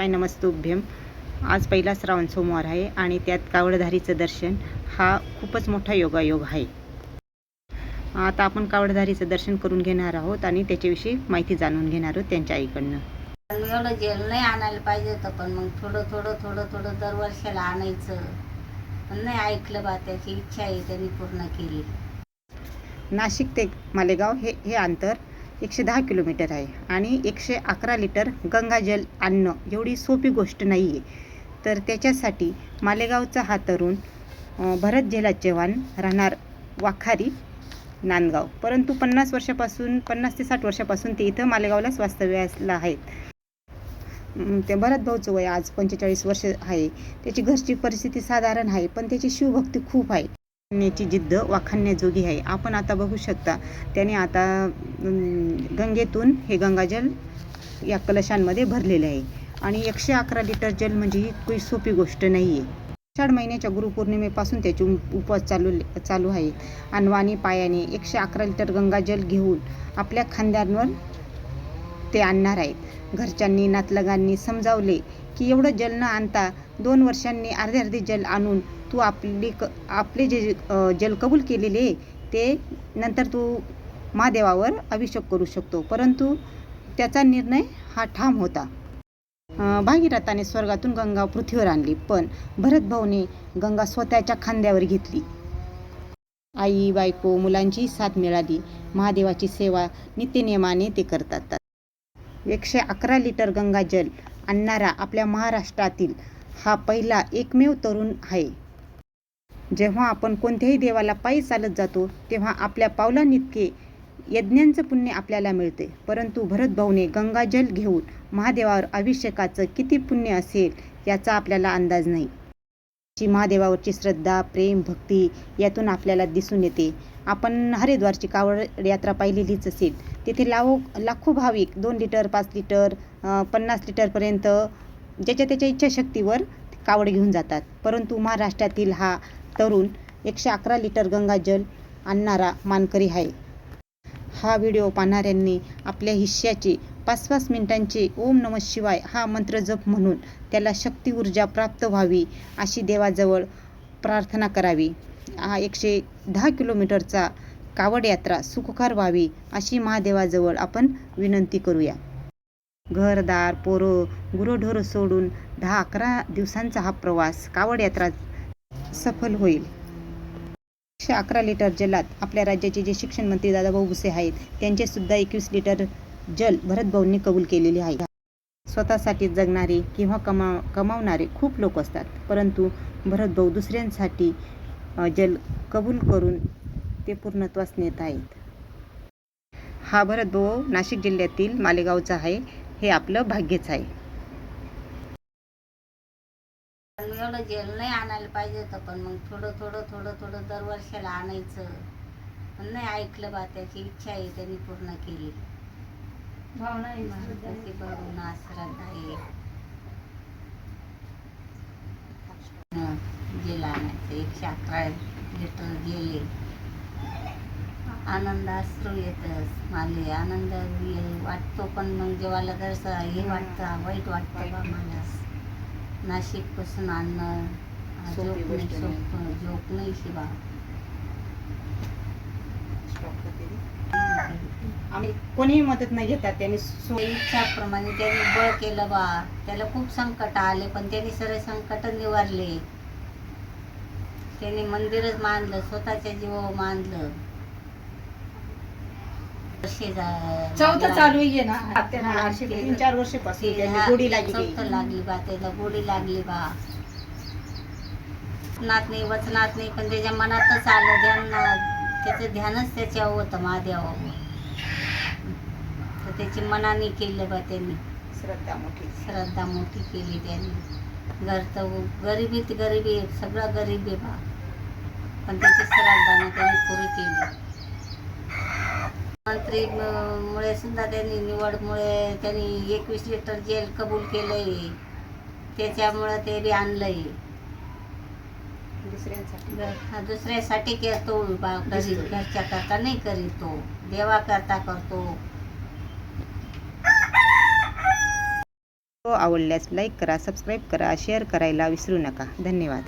पाय नमस्तुभ्यम. आज पहिला श्रावण सोमवार आहे आणि त्यात कावडधारीचं दर्शन हा खूपच मोठा योगायोग आहे. आता आपण कावडधारीचं दर्शन करून घेणार आहोत आणि त्याच्याविषयी माहिती जाणून घेणार आहोत त्यांच्या आईकडनं. एवढं जेल नाही आणायला पाहिजे होतं पण मग थोडं थोडं थोडं थोडं दर वर्षाला आणायचं. पण नाही ऐकलं बा त्याची इच्छा आहे त्यांनी पूर्ण केली. नाशिक ते मालेगाव हे हे अंतर एकशे दहा किलोमीटर आहे आणि एकशे अकरा लिटर गंगाजल आणणं एवढी सोपी गोष्ट नाही आहे तर त्याच्यासाठी मालेगावचा हा तरुण भरत झेला चव्हाण राहणार वाखारी नांदगाव. परंतु पन्नास वर्षापासून पन्नास ते साठ वर्षापासून ते इथं मालेगावलाच वास्तव्यासला आहेत. ते भरत भाऊचं वय आज पंचेचाळीस वर्ष आहे. त्याची घरची परिस्थिती साधारण आहे पण त्याची शिवभक्ती खूप आहे. करण्याची जिद्द वाखाणण्याजोगी आहे. आपण आता बघू शकता त्याने आता गंगेतून हे गंगाजल या कलशांमध्ये भरलेले आहे. आणि एकशे अकरा लिटर जल म्हणजे ही काही सोपी गोष्ट नाही आहे आषाढ महिन्याच्या गुरुपौर्णिमेपासून त्याचे उपवास चालू चालू आहे. अनवानी पायाने एकशे अकरा लिटर गंगाजल घेऊन आपल्या खांद्यांवर ते आणणार आहेत. घरच्यांनी नातलगांनी समजावले की एवढं जल न आणता दोन वर्षांनी अर्धे अर्धे जल आणून तू आपली क आपले जे जल कबूल केलेले आहे, ते नंतर तू महादेवावर अभिषेक करू शकतो. परंतु त्याचा निर्णय हा ठाम होता. भागीरथाने स्वर्गातून गंगा पृथ्वीवर आणली पण भरतभाऊने गंगा स्वतःच्या खांद्यावर घेतली. आई बायको मुलांची साथ मिळाली. महादेवाची सेवा नित्यनियमाने ते करतात. एकशे अकरा लिटर गंगाजल आणणारा आपल्या महाराष्ट्रातील हा पहिला एकमेव तरुण आहे. जेव्हा आपण कोणत्याही देवाला पायी चालत जातो तेव्हा आपल्या पावलांइतके यज्ञांचं पुण्य आपल्याला मिळते. परंतु भरतभाऊने गंगाजल घेऊन महादेवावर अभिषेकाचं किती पुण्य असेल याचा आपल्याला अंदाज नाही. जी महादेवावरची श्रद्धा प्रेम भक्ती यातून आपल्याला दिसून येते. आपण हरिद्वारची कावड यात्रा पाहिलेलीच असेल. तिथे लावो लाखो भाविक दोन लिटर पाच लिटर पन्नास लिटरपर्यंत ज्याच्या त्याच्या इच्छाशक्तीवर कावड घेऊन जातात. परंतु महाराष्ट्रातील हा तरुण एकशे अकरा लिटर गंगाजल आणणारा मानकरी आहे. हा व्हिडिओ पाहणाऱ्यांनी आपल्या हिश्श्याची पाच पाच मिनिटांचे ओम नम शिवाय हा मंत्र जप म्हणून त्याला शक्ती ऊर्जा प्राप्त व्हावी अशी देवाजवळ प्रार्थना करावी. हा एकशे दहा किलोमीटरचा कावड यात्रा सुखकर व्हावी अशी महादेवाजवळ आपण विनंती करूया. घरदार पोरं गुरंढोरं सोडून दहा अकरा दिवसांचा हा प्रवास कावड यात्रा सफल होईल. एकशे अकरा लिटर जलात आपल्या राज्याचे जे शिक्षण मंत्री दादाभाऊ भुसे आहेत त्यांचे सुद्धा एकवीस लिटर जल भरतभाऊंनी कबूल केलेले आहे. स्वतःसाठी जगणारे किंवा कमा कमावणारे खूप लोक असतात. परंतु भरतभाऊ दुसऱ्यांसाठी जल कबूल करून ते पूर्णत्वास नेत आहेत. हा भरतभाऊ नाशिक जिल्ह्यातील मालेगावचा आहे. हे आपलं भाग्यच आहे. एवढं जेल नाही आणायला पाहिजे होतं पण मग थोडं थोडं थोडं थोडं दर वर्षाला आणायचं. पण नाही ऐकलं बा त्याची इच्छा आहे त्यांनी पूर्ण केली. भावना श्रद्धा एकशे अकरा लिटर आनंद अश्रू येतच माले. आनंद ये- वाटतो पण मग जेव्हाला जसं हे वाटतं वाईट वाटतं बा मला. नाशिकपासून आणणं जोक नाही गोष्ट नाही. सोपं जोक नाही शिवा आम्ही कोणीही मदत नाही घेतात त्यांनी सो- इच्छाप्रमाणे त्यांनी बळ केलं बा. त्याला खूप संकट आले पण त्यांनी सर्व संकट निवारले. त्यांनी मंदिरच मानलं स्वतःच्या जीवावर मानलं. चौथं चालू आहे ना? हा, तीन चार वर्षापासून ते त्यांनी गोडी लागली. चौथं लागली बा त्याला गोडी लागली बा. वचनात नाही वचनात नाही पण त्याच्या मनातच आलं ध्यान त्याचं ध्यानच त्याच्यावर होतं महादेवावर. तर त्याची मनाने केलं बा त्यांनी. श्रद्धा मोठी. श्रद्धा मोठी केली त्यांनी. घर तर गरिबीत गरिबी आहे, सगळं गरीब आहे बा. पण त्याची श्रद्धानं त्यांनी पुरी केली. मंत्री म- मुळे सुद्धा त्यांनी निवडमुळे त्यांनी एकवीस लिटर जेल कबूल केलंय. त्याच्यामुळं ते बी आणलंय. दुसऱ्यांसाठी. हा दुसऱ्यासाठी करतो बा घरी घरच्या करता नाही करीत तो. देवा करता करतो. तो आवडल्यास लाईक करा सबस्क्राईब करा शेअर करायला विसरू नका. धन्यवाद.